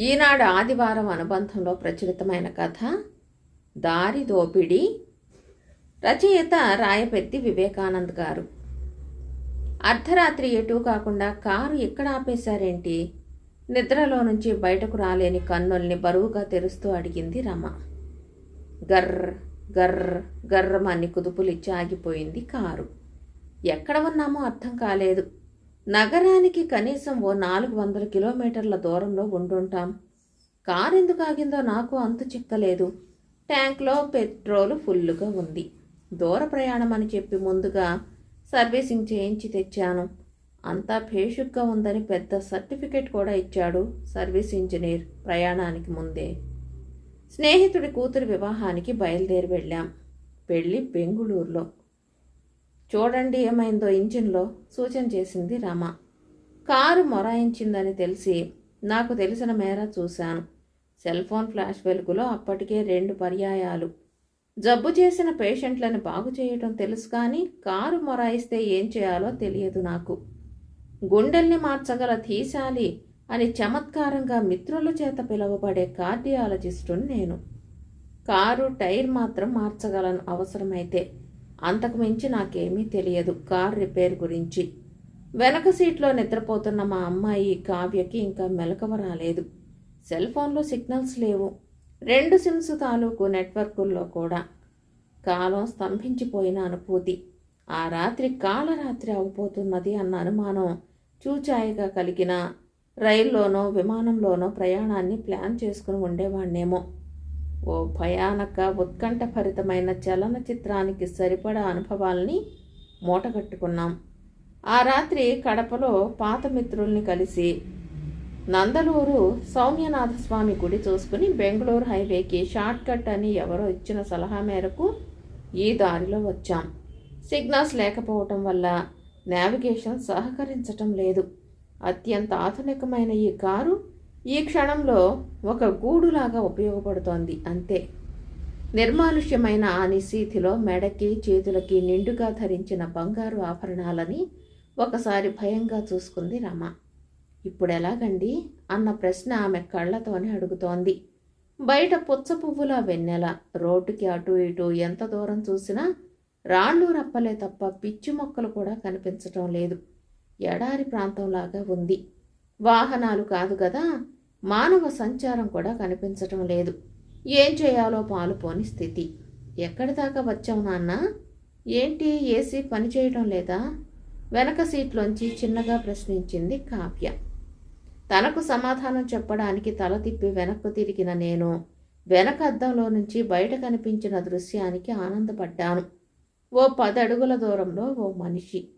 ఈనాడు ఆదివారం అనుబంధంలో ప్రచురితమైన కథ దారి దోపిడి. రచయిత రాయపెత్తి వివేకానంద్ గారు. అర్ధరాత్రి ఎటూ కాకుండా కారు ఎక్కడ ఆపేశారేంటి? నిద్రలో నుంచి బయటకు రాలేని కన్నుల్ని బరువుగా తెరుస్తూ అడిగింది రమ. గర్ర గర్ర గర్రమని కుదుపులిచ్చి ఆగిపోయింది కారు. ఎక్కడ ఉన్నామో అర్థం కాలేదు. నగరానికి కనీసం ఓ నాలుగు వందల కిలోమీటర్ల దూరంలో ఉండుంటాం. కారు ఎందుకు ఆగిందో నాకు అంతు చిక్కలేదు. ట్యాంక్లో పెట్రోలు ఫుల్లుగా ఉంది. దూర ప్రయాణం అని చెప్పి ముందుగా సర్వీసింగ్ చేయించి తెచ్చాను. అంతా భేషుగ్గా ఉందని పెద్ద సర్టిఫికేట్ కూడా ఇచ్చాడు సర్వీస్ ఇంజనీర్ ప్రయాణానికి ముందే. స్నేహితుడి కూతురు వివాహానికి బయలుదేరి వెళ్ళాం. పెళ్ళి బెంగుళూరులో. చూడండి ఏమైందో ఇంజిన్లో సూచన చేసింది రమ. కారు మొరాయించిందని తెలిసి నాకు తెలిసిన మేర చూశాను. సెల్ ఫోన్ ఫ్లాష్ వెలుగులో అప్పటికే రెండు పర్యాయాలు. జబ్బు చేసిన పేషెంట్లను బాగు చేయటం తెలుసు కానీ కారు మొరాయిస్తే ఏం చేయాలో తెలియదు నాకు. గుండెల్ని మార్చగల తీశాలి అని చమత్కారంగా మిత్రుల చేత పిలువబడే కార్డియాలజిస్టుని నేను. కారు టైర్ మాత్రం మార్చగలను అవసరమైతే అంతకుమించి నాకేమీ తెలియదు కార్ రిపేర్ గురించి. వెనక సీట్లో నిద్రపోతున్న మా అమ్మాయి కావ్యకి ఇంకా మెలకువ రాలేదు. సెల్ ఫోన్లో సిగ్నల్స్ లేవు. రెండు సిమ్స్ తాలూకు నెట్వర్కుల్లో కూడా. కాలం స్తంభించిపోయిన అనుభూతి. ఆ రాత్రి కాలరాత్రి అవబోతున్నది అన్న అనుమానం చూచాయిగా కలిగిన రైల్లోనో విమానంలోనో ప్రయాణాన్ని ప్లాన్ చేసుకుని ఉండేవాణ్ణేమో. ఓ భయానక ఉత్కంఠభరితమైన చలనచిత్రానికి సరిపడా అనుభవాల్ని మూటగట్టుకున్నాం. ఆ రాత్రి కడపలో పాత మిత్రుల్ని కలిసి నందలూరు సౌమ్యనాథ స్వామి గుడి చూసుకుని బెంగళూరు హైవేకి షార్ట్ కట్ అని ఎవరో ఇచ్చిన సలహా మేరకు ఈ దారిలో వచ్చాం. సిగ్నల్స్ లేకపోవటం వల్ల నావిగేషన్ సహకరించటం లేదు. అత్యంత ఆధునికమైన ఈ కారు ఈ క్షణంలో ఒక గూడులాగా ఉపయోగపడుతోంది అంతే. నిర్మానుష్యమైన ఆ నిశీతిలో మెడకి చేతులకి నిండుగా ధరించిన బంగారు ఆభరణాలని ఒకసారి భయంగా చూసుకుంది రమ. ఇప్పుడు ఎలాగండి అన్న ప్రశ్న ఆమె కళ్ళతోనే అడుగుతోంది. బయట పుచ్చ పువ్వుల వెన్నెల రోడ్డుకి అటు ఇటు ఎంత దూరం చూసినా రాళ్ళు రప్పలే తప్ప పిచ్చి మొక్కలు కూడా కనిపించటం లేదు. ఎడారి ప్రాంతంలాగా ఉంది. వాహనాలు కాదు కదా మానవ సంచారం కూడా కనిపించటం లేదు. ఏం చేయాలో పాలుపోని స్థితి. ఎక్కడి దాకా వచ్చావు నాన్న? ఏంటి ఏసీ పనిచేయటం లేదా? వెనక సీట్లోంచి చిన్నగా ప్రశ్నించింది కావ్య. తనకు సమాధానం చెప్పడానికి తల తిప్పి వెనక్కు తిరిగిన నేను వెనక అద్దంలో నుంచి బయట కనిపించిన దృశ్యానికి ఆనందపడ్డాను. ఓ పదడుగుల దూరంలో ఓ మనిషి.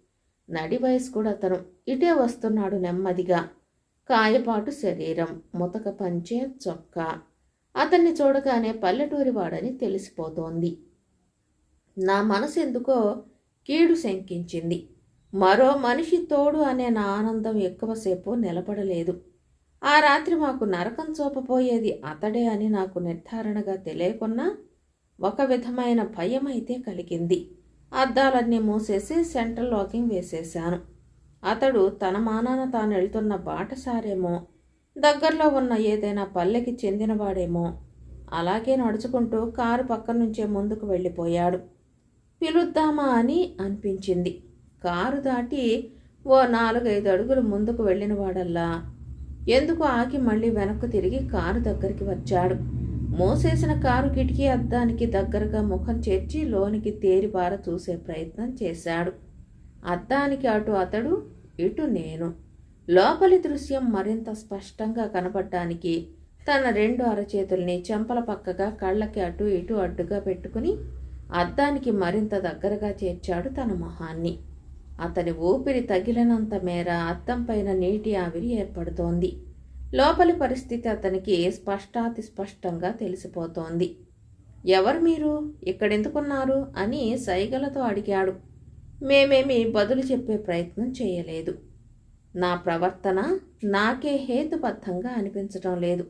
నడి వయస్కుడు అతను ఇటే వస్తున్నాడు నెమ్మదిగా. కాయపాటు శరీరం ముతక పంచే చొక్కా. అతన్ని చూడగానే పల్లెటూరి వాడని తెలిసిపోతోంది. నా మనసు ఎందుకో కీడు శంకించింది. మరో మనిషి తోడు అనే నా ఆనందం ఎక్కువసేపు నిలబడలేదు. ఆ రాత్రి మాకు నరకం చూపపోయేది అతడే అని నాకు నిర్ధారణగా తెలియకున్నా ఒక విధమైన భయం అయితే కలిగింది. అద్దాలన్నీ మూసేసి సెంట్రల్ లాకింగ్ వేసేశాను. అతడు తన మానాన తాను వెళ్తున్న బాటసారేమో దగ్గరలో ఉన్న ఏదైనా పల్లెకి చెందినవాడేమో. అలాగే నడుచుకుంటూ కారు పక్క నుంచే ముందుకు వెళ్ళిపోయాడు. పిలుద్దామా అని అనిపించింది. కారు దాటి ఓ నాలుగైదు అడుగులు ముందుకు వెళ్ళినవాడల్లా. ఎందుకు ఆగి మళ్ళీ వెనక్కు తిరిగి కారు దగ్గరికి వచ్చాడు. మోసేసిన కారు కిటికీ అద్దానికి దగ్గరగా ముఖం చేర్చి లోనికి తేరిపార చూసే ప్రయత్నం చేశాడు. అద్దానికి అటు అతడు ఇటు నేను. లోపలి దృశ్యం మరింత స్పష్టంగా కనపడడానికి తన రెండు అరచేతుల్ని చెంపల పక్కగా కళ్ళకి అటు ఇటు అడ్డుగా పెట్టుకుని అద్దానికి మరింత దగ్గరగా చేర్చాడు తన మొహాన్ని. అతని ఊపిరి తగిలినంత మేర అద్దం పైన నీటి ఆవిరి ఏర్పడుతోంది. లోపలి పరిస్థితి అతనికి స్పష్టాతి స్పష్టంగా తెలిసిపోతోంది. ఎవరు మీరు? ఇక్కడెందుకున్నారు? అని సైగలతో అడిగాడు. మేమేమి బదులు చెప్పే ప్రయత్నం చేయలేదు. నా ప్రవర్తన నాకే హేతుబద్ధంగా అనిపించటం లేదు.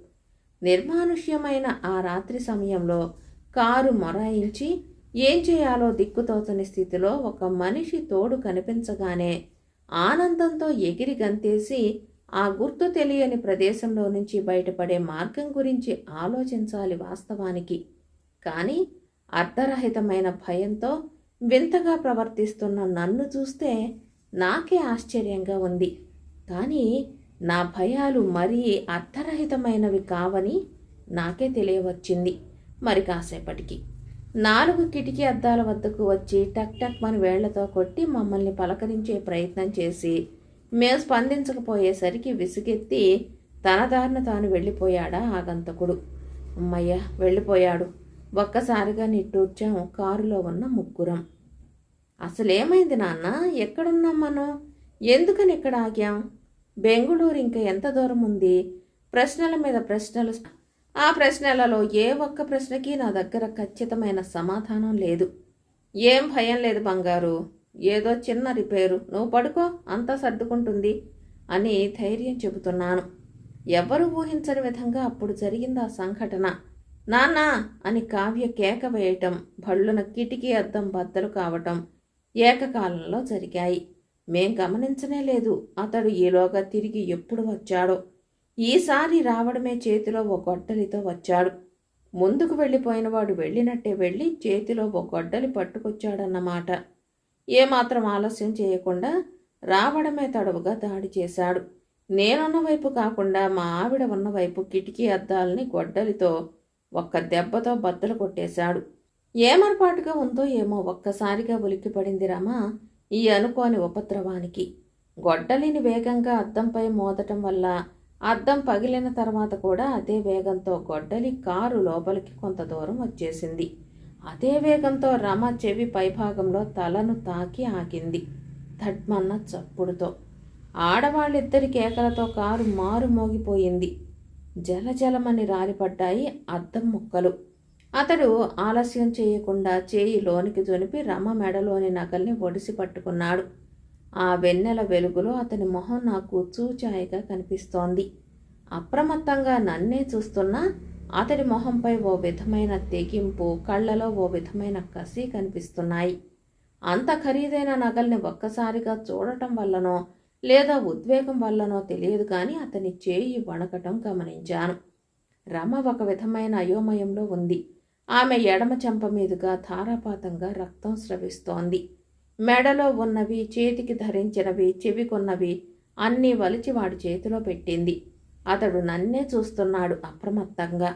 నిర్మానుష్యమైన ఆ రాత్రి సమయంలో కారు మొరాయించి ఏం చేయాలో దిక్కుతోచని స్థితిలో ఒక మనిషి తోడు కనిపించగానే ఆనందంతో ఎగిరి గంతేసి ఆ గుర్తు తెలియని ప్రదేశంలో నుంచి బయటపడే మార్గం గురించి ఆలోచించాలి వాస్తవానికి. కానీ అర్ధరహితమైన భయంతో వింతగా ప్రవర్తిస్తున్న నన్ను చూస్తే నాకే ఆశ్చర్యంగా ఉంది. కానీ నా భయాలు మరీ అర్థరహితమైనవి కావని నాకే తెలియవచ్చింది. మరి కాసేపటికి. నాలుగు కిటికీ అద్దాల వద్దకు వచ్చి టక్ టక్ మన వేళ్ళతో కొట్టి మమ్మల్ని పలకరించే ప్రయత్నం చేసి మేము స్పందించకపోయేసరికి విసుగెత్తి తన దారిన తాను వెళ్ళిపోయాడా ఆగంతకుడు. అమ్మయ్య వెళ్ళిపోయాడు. ఒక్కసారిగా నిట్టూర్చాం కారులో ఉన్న ముగ్గురం. అసలేమైంది నాన్న? ఎక్కడున్నాం మనం? ఎందుకని ఇక్కడ ఆగాం? బెంగుళూరు ఇంకా ఎంత దూరం ఉంది? ప్రశ్నల మీద ప్రశ్నలు ఆ ప్రశ్నలలో ఏ ఒక్క ప్రశ్నకి నా దగ్గర ఖచ్చితమైన సమాధానం లేదు. ఏం భయం లేదు బంగారు. ఏదో చిన్న రిపేరు. నువ్వు పడుకో అంతా సర్దుకుంటుంది అని ధైర్యం చెబుతున్నాను. ఎవరు ఊహించని విధంగా అప్పుడు జరిగింది ఆ సంఘటన. నాన్నా అని కావ్య కేక వేయటం భళ్ళున కిటికీ అద్దం బద్దలు కావటం ఏకకాలంలో జరిగాయి. మేం గమనించనే లేదు అతడు ఈలోగా తిరిగి ఎప్పుడు వచ్చాడో. ఈసారి రావడమే చేతిలో ఓ గొడ్డలితో వచ్చాడు. ముందుకు వెళ్ళిపోయినవాడు వెళ్ళినట్టే వెళ్ళి చేతిలో ఓ గొడ్డలి పట్టుకొచ్చాడన్నమాట. ఏమాత్రం ఆలస్యం చేయకుండా రావడమే తడవుగా దాడి చేశాడు. నేనున్న వైపు కాకుండా మా ఆవిడ ఉన్న వైపు కిటికీ అద్దాలని గొడ్డలితో ఒక్క దెబ్బతో బద్దలు కొట్టేశాడు. ఏమరపాటుగా ఉందో ఏమో ఒక్కసారిగా ఉలిక్కిపడింది రమా ఈ అనుకోని ఉపద్రవానికి. గొడ్డలిని వేగంగా అద్దంపై మోదటం వల్ల అద్దం పగిలిన తర్వాత కూడా అదే వేగంతో గొడ్డలి కారు లోపలికి కొంత దూరం వచ్చేసింది. అదే వేగంతో రమ చెవి పైభాగంలో తలను తాకి ఆగింది తడ్మన్న చప్పుడుతో. ఆడవాళ్ళిద్దరి కేకలతో కారు మారు మోగిపోయింది జలజలమని రాలిపడ్డాయి అద్దం ముక్కలు. అతడు ఆలస్యం చేయకుండా చేయి లోనికి జొనిపి రమ మెడలోని నగల్ని ఒడిసి పట్టుకున్నాడు. ఆ వెన్నెల వెలుగులో అతని మొహం నాకు చూచాయిగా కనిపిస్తోంది. అప్రమత్తంగా నన్నే చూస్తున్నా అతడి మొహంపై ఓ విధమైన తెగింపు కళ్ళలో ఓ విధమైన కసి కనిపిస్తున్నాయి. అంత ఖరీదైన నగల్ని ఒక్కసారిగా చూడటం వల్లనో లేదా ఉద్వేగం వల్లనో తెలియదు కానీ అతని చేయి వణకటం గమనించాను. రమ ఒక విధమైన అయోమయంలో ఉంది. ఆమె ఎడమ చెంప మీదుగా ధారాపాతంగా రక్తం స్రవిస్తోంది. మెడలో ఉన్నవి చేతికి ధరించినవి చెవికొన్నవి అన్నీ వలిచి వాడి చేతిలో పెట్టింది. అతడు నన్నే చూస్తున్నాడు అప్రమత్తంగా.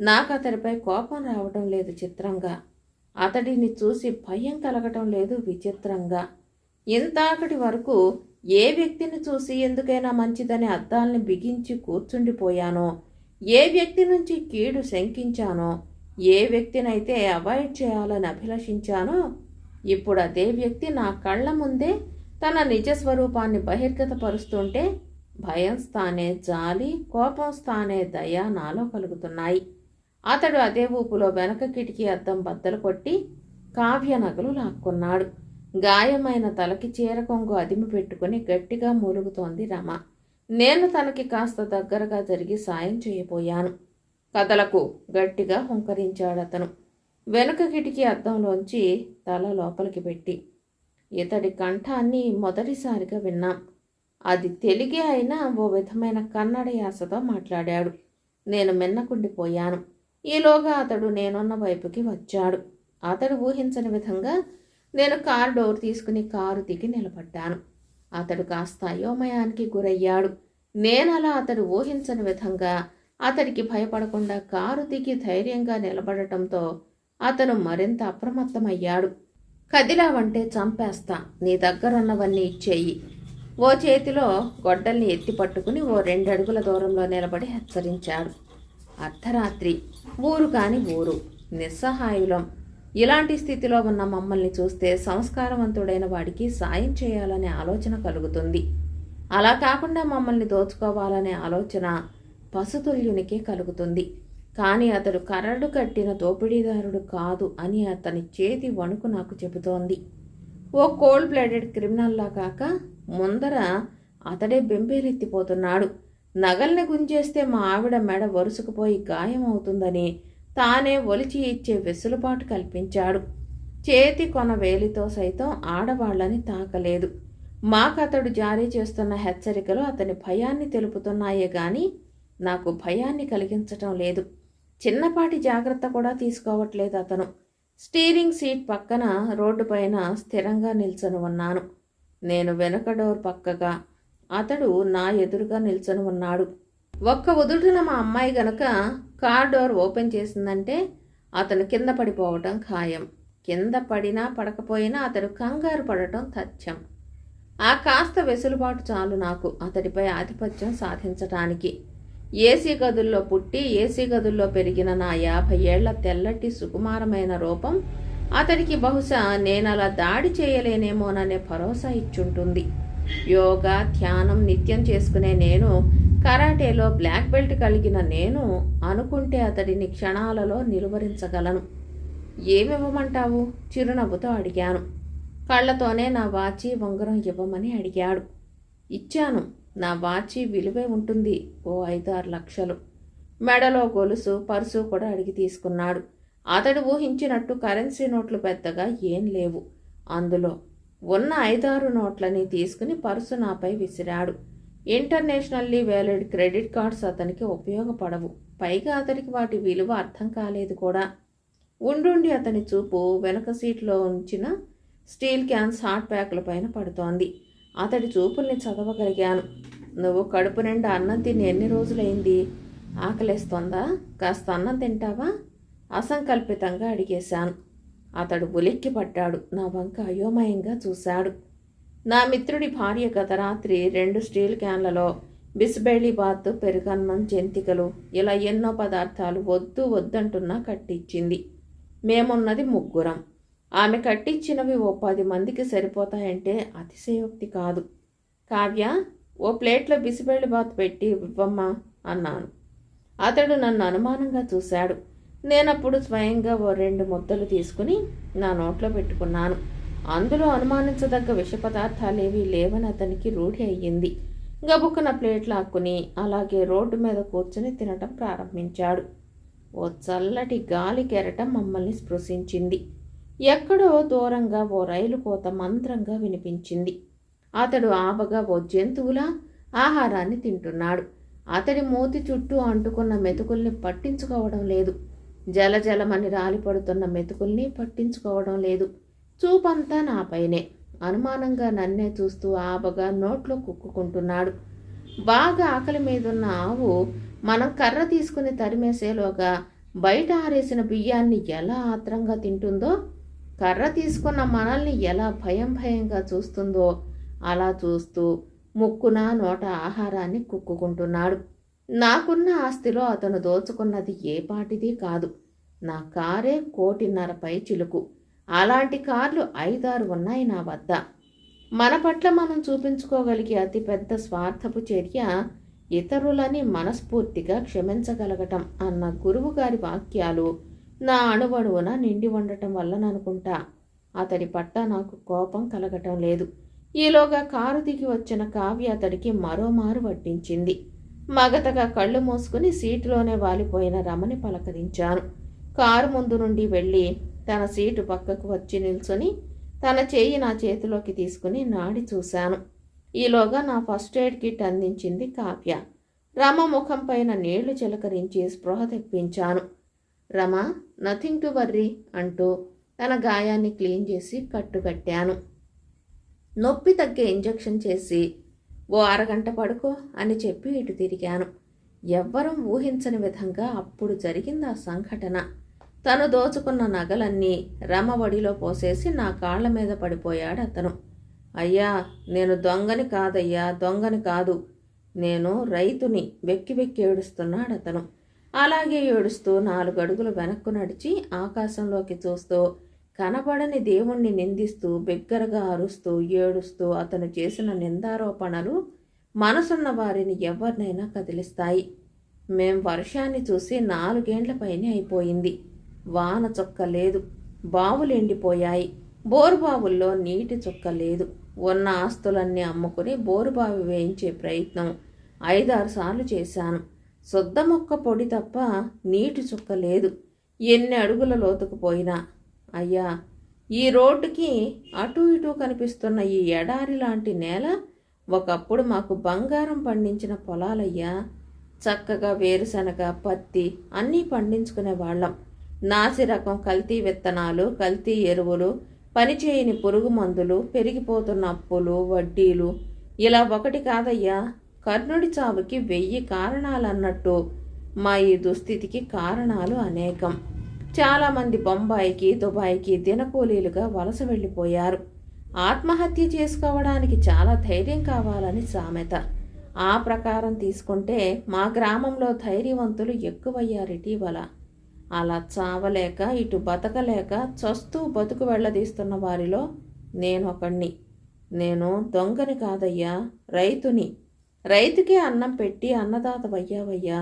నాకు అతడిపై కోపం రావటం లేదు చిత్రంగా. అతడిని చూసి భయం కలగటం లేదు విచిత్రంగా. ఇంతాకటి వరకు ఏ వ్యక్తిని చూసి ఎందుకైనా మంచిదని అద్దాల్ని బిగించి కూర్చుండిపోయానో ఏ వ్యక్తి నుంచి కీడు శంకించానో ఏ వ్యక్తినైతే అవాయిడ్ చేయాలని అభిలషించానో ఇప్పుడు అదే వ్యక్తి నా కళ్ళ ముందే తన నిజ స్వరూపాన్ని బహిర్గతపరుస్తుంటే భయం స్థానే జాలి కోపం స్థానే దయ నాలో కలుగుతున్నాయి. అతడు అదే ఊపులో వెనక కిటికీ అద్దం బద్దలు కొట్టి కావ్య నగలు లాక్కున్నాడు. గాయమైన తలకి చీర కొంగు అదిమి పెట్టుకుని గట్టిగా మూలుగుతోంది రమ. నేను తనకి కాస్త దగ్గరగా జరిగి సాయం చేయబోయాను. కథలకు గట్టిగా హుంకరించాడతను. వెనుక కిటికీ అద్దంలోంచి తల లోపలికి పెట్టి ఇతడి కంఠాన్ని మొదటిసారిగా విన్నాం. అది తెలుగే అయినా ఓ విధమైన కన్నడ యాసతో మాట్లాడాడు. నేను మిన్నకుండిపోయాను. ఈలోగా అతడు నేనున్న వైపుకి వచ్చాడు. అతడు ఊహించని విధంగా నేను కారు డోర్ తీసుకుని కారు దిగి నిలబడ్డాను. అతడు కాస్త అయోమయానికి గురయ్యాడు. నేను అలా అతడు ఊహించని విధంగా అతడికి భయపడకుండా కారు దిగి ధైర్యంగా నిలబడటంతో అతను మరింత అప్రమత్తమయ్యాడు. కదిలావంటే చంపేస్తా నీ దగ్గరున్నవన్నీ ఇచ్చేయి. ఓ చేతిలో గొడ్డల్ని ఎత్తి పట్టుకుని ఓ రెండడుగుల దూరంలో నిలబడి హెచ్చరించాడు. అర్ధరాత్రి ఊరు కాని ఊరు నిస్సహాయులం. ఇలాంటి స్థితిలో ఉన్న మమ్మల్ని చూస్తే సంస్కారవంతుడైన వాడికి సాయం చేయాలనే ఆలోచన కలుగుతుంది. అలా కాకుండా మమ్మల్ని దోచుకోవాలనే ఆలోచన పశుతుల్యునికి కలుగుతుంది. కానీ అతడు కర్రడు కట్టిన దోపిడీదారుడు కాదు అని అతని చేతి వణుకు నాకు చెబుతోంది. ఓ కోల్డ్ బ్లడెడ్ క్రిమినల్లా కాక ముందర అతడే బెంబేలెత్తిపోతున్నాడు. నగల్ని గుంజేస్తే మా ఆవిడ మెడ వరుసకుపోయి గాయం అవుతుందని తానే ఒలిచి ఇచ్చే వెసులుబాటు కల్పించాడు. చేతి కొన వేలితో సైతం ఆడవాళ్ళని తాకలేదు. మాకతడు జారీ చేస్తున్న హెచ్చరికలు అతని భయాన్ని తెలుపుతున్నాయే గాని నాకు భయాన్ని కలిగించటం లేదు. చిన్నపాటి జాగ్రత్త కూడా తీసుకోవట్లేదు అతను. స్టీరింగ్ సీట్ పక్కన రోడ్డు పైన స్థిరంగా నిల్చొని ఉన్నాను నేను వెనుక డోర్ పక్కగా. అతడు నా ఎదురుగా నిల్చొని ఉన్నాడు ఒక్క ఉదుటిన మా అమ్మాయి గనక కార్ డోర్ ఓపెన్ చేసిందంటే అతను కింద పడిపోవటం ఖాయం. కింద పడినా పడకపోయినా అతడు కంగారు పడటం తథ్యం. ఆ కాస్త వెసులుబాటు చాలు నాకు అతడిపై ఆధిపత్యం సాధించటానికి. ఏసీ గదుల్లో పుట్టి ఏసీ గదుల్లో పెరిగిన నా యాభై ఏళ్ళ తెల్లటి సుకుమారమైన రూపం అతడికి బహుశా నేనలా దాడి చేయలేనేమోననే భరోసా ఇచ్చుంటుంది. యోగా ధ్యానం నిత్యం చేసుకునే నేను కరాటేలో బ్లాక్ బెల్ట్ కలిగిన నేను అనుకుంటే అతడిని క్షణాలలో నిలువరించగలను. ఏమివ్వమంటావు? చిరునవ్వుతో అడిగాను. కళ్ళతోనే నా వాచి ఉంగరం ఇవ్వమని అడిగాడు. ఇచ్చాను. నా వాచి విలువే ఉంటుంది ఓ ఐదారు లక్షలు. మెడలో గొలుసు పర్సు కూడా అడిగి తీసుకున్నాడు. అతడు ఊహించినట్టు కరెన్సీ నోట్లు పెద్దగా ఏం లేవు. అందులో ఉన్న ఐదారు నోట్లని తీసుకుని పర్సు నాపై విసిరాడు. ఇంటర్నేషనల్లీ వ్యాలిడ్ క్రెడిట్ కార్డ్స్ అతనికి ఉపయోగపడవు. పైగా అతనికి వాటి విలువ అర్థం కాలేదు కూడా. ఉండుండి అతని చూపు వెనక సీట్లో ఉంచిన స్టీల్ క్యాన్స్ హాట్ ప్యాకుల పైన పడుతోంది. అతడి చూపుల్ని చదవగలిగాను. నువ్వు కడుపు నిండా అన్నం తిని ఎన్ని రోజులైంది? ఆకలేస్తోందా? కాస్త అన్నం తింటావా? అసంకల్పితంగా అడిగేశాను. అతడు ఉలిక్కి పడ్డాడు నా వంక అయోమయంగా చూశాడు. నా మిత్రుడి భార్య గత రాత్రి రెండు స్టీల్ క్యాన్లలో బిస్బేళీ బాత్ పెరుగన్నం జంతికలు ఇలా ఎన్నో పదార్థాలు వద్దు వద్దంటున్నా కట్టించింది మేమున్నది ముగ్గురం. ఆమె కట్టించినవి ఓ పది మందికి సరిపోతాయంటే అతిశయోక్తి కాదు. కావ్య ఓ ప్లేట్లో బిసిబేళి బాత్ పెట్టి ఇవ్వమ్మా అన్నాను. అతడు నన్ను అనుమానంగా చూశాడు. నేనప్పుడు స్వయంగా ఓ రెండు ముద్దలు తీసుకుని నా నోట్లో పెట్టుకున్నాను. అందులో అనుమానించదగ్గ విష పదార్థాలేవీ లేవని అతనికి రూఢి అయ్యింది. గబుక్కున ప్లేట్లు ఆక్కుని అలాగే రోడ్డు మీద కూర్చుని తినటం ప్రారంభించాడు. ఓ చల్లటి గాలి కెరటం మమ్మల్ని స్పృశించింది. ఎక్కడో దూరంగా ఓ రైలు కోత మంత్రంగా వినిపించింది. అతడు ఆబగా ఓ జంతువులా ఆహారాన్ని తింటున్నాడు. అతడి మూతి చుట్టూ అంటుకున్న మెతుకుల్ని పట్టించుకోవడం లేదు. జలజలమని రాలిపడుతున్న మెతుకుల్ని పట్టించుకోవడం లేదు. చూపంతా నాపైనే అనుమానంగా నన్నే చూస్తూ ఆపగా నోట్లో కుక్కుకుంటున్నాడు. బాగా ఆకలి మీదున్న ఆవు మనం కర్ర తీసుకుని తరిమేసేలోగా బయట ఆరేసిన బియ్యాన్ని ఎలా ఆత్రంగా తింటుందో కర్ర తీసుకున్న మనల్ని ఎలా భయం భయంగా చూస్తుందో అలా చూస్తూ ముక్కున నోట ఆహారాన్ని కుక్కుకుంటున్నాడు. నాకున్న ఆస్తిలో అతను దోచుకున్నది ఏ పాటిది కాదు. నా కారే కోటిన్నర పై చిలుకు అలాంటి కార్లు ఐదారు ఉన్నాయి నా వద్ద. మన పట్ల మనం చూపించుకోగలిగే అతిపెద్ద స్వార్థపు చర్య ఇతరులని మనస్ఫూర్తిగా క్షమించగలగటం అన్న గురువుగారి వాక్యాలు నా అణువణువున నిండి ఉండటం వల్లననుకుంటా అతడి పట్ల నాకు కోపం కలగటం లేదు. ఈలోగా కారు దిగి వచ్చిన కావ్య అతడికి మరోమారు వడ్డించింది. మగతగా కళ్ళు మూసుకుని సీటులోనే వాలిపోయిన రమని పలకరించాను. కారు ముందు నుండి వెళ్ళి తన సీటు పక్కకు వచ్చి నిల్చొని తన చేయి నా చేతిలోకి తీసుకుని నాడి చూశాను. ఈలోగా నా ఫస్ట్ ఎయిడ్ కిట్ అందించింది కావ్య. రమ ముఖం పైన నీళ్ళు చిలకరించి స్పృహ తెప్పించాను. రమ నథింగ్ టు వర్రీ అంటూ తన గాయాన్ని క్లీన్ చేసి కట్టుకట్టాను. నొప్పి తగ్గే ఇంజెక్షన్ చేసి ఓ అరగంట పడుకో అని చెప్పి ఇటు తిరిగాను. ఎవ్వరం ఊహించని విధంగా అప్పుడు జరిగింది ఆ సంఘటన. తను దోచుకున్న నగలన్నీ రమవడిలో పోసేసి నా కాళ్ళ మీద పడిపోయాడు అతను. అయ్యా నేను దొంగని కాదయ్యా దొంగని కాదు. నేను రైతుని వెక్కి వెక్కి ఏడుస్తున్నాడు అతను. అలాగే ఏడుస్తూ నాలుగు అడుగులు వెనక్కు నడిచి ఆకాశంలోకి చూస్తూ కనబడని దేవుణ్ణి నిందిస్తూ బిగ్గరగా అరుస్తూ ఏడుస్తూ అతను చేసిన నిందారోపణలు మనసున్న వారిని ఎవరినైనా కదిలిస్తాయి. మేం వర్షాన్ని చూసి నాలుగేండ్ల పైనే అయిపోయింది. వాన చుక్క లేదు బావులు ఎండిపోయాయి. బోరుబావుల్లో నీటి చుక్క లేదు. ఉన్న ఆస్తులన్నీ అమ్ముకుని బోరుబావి వేయించే ప్రయత్నం ఐదారు సార్లు చేశాను. శుద్ధ మొక్క పొడి తప్ప నీటి చుక్క లేదు. ఎన్ని అడుగుల లోతుకు పోయినా. అయ్యా ఈ రోడ్డుకి అటు ఇటు కనిపిస్తున్న ఈ ఎడారి లాంటి నేల ఒకప్పుడు మాకు బంగారం పండించిన పొలాలయ్యా. చక్కగా వేరుశనగ పత్తి అన్నీ పండించుకునే వాళ్ళం. నాసి రకం కల్తీ విత్తనాలు కల్తీ ఎరువులు పనిచేయని పురుగు మందులు పెరిగిపోతున్న అప్పులు వడ్డీలు. ఇలా ఒకటి కాదయ్యా కర్ణుడి చావుకి వెయ్యి కారణాలన్నట్టు. మా ఈ దుస్థితికి కారణాలు అనేకం. చాలామంది బొంబాయికి దుబాయ్కి దినకూలీలుగా వలస వెళ్ళిపోయారు. ఆత్మహత్య చేసుకోవడానికి చాలా ధైర్యం కావాలని సామెత. ఆ ప్రకారం తీసుకుంటే మా గ్రామంలో ధైర్యవంతులు ఎక్కువయ్యారు ఇటీవల అలా చావలేక ఇటు బతకలేక చస్తూ బతుకు వెళ్ళదీస్తున్న వారిలో నేనొకణ్ణి నేను దొంగని కాదయ్యా రైతుని. రైతుకే అన్నం పెట్టి అన్నదాతవయ్యావయ్యా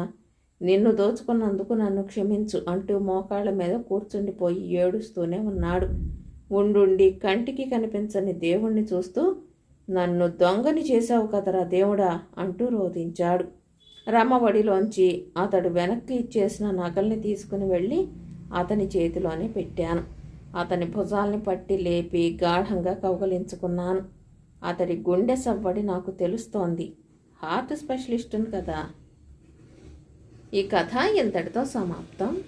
నిన్ను దోచుకున్నందుకు నన్ను క్షమించు అంటూ మోకాళ్ళ మీద కూర్చుండిపోయి ఏడుస్తూనే ఉన్నాడు. ఉండుండి కంటికి కనిపించని దేవుణ్ణి చూస్తూ నన్ను దొంగని చేశావు కదరా దేవుడా అంటూ రోధించాడు. రమ్మవడిలోంచి అతడు వెనక్కి ఇచ్చేసిన నగల్ని తీసుకుని వెళ్ళి అతని చేతిలోనే పెట్టాను. అతని భుజాల్ని పట్టి లేపి గాఢంగా కౌగలించుకున్నాను. అతడి గుండె సవ్వడి నాకు తెలుస్తోంది. హార్ట్ స్పెషలిస్టును కదా. ఈ కథ ఇంతటితో సమాప్తం.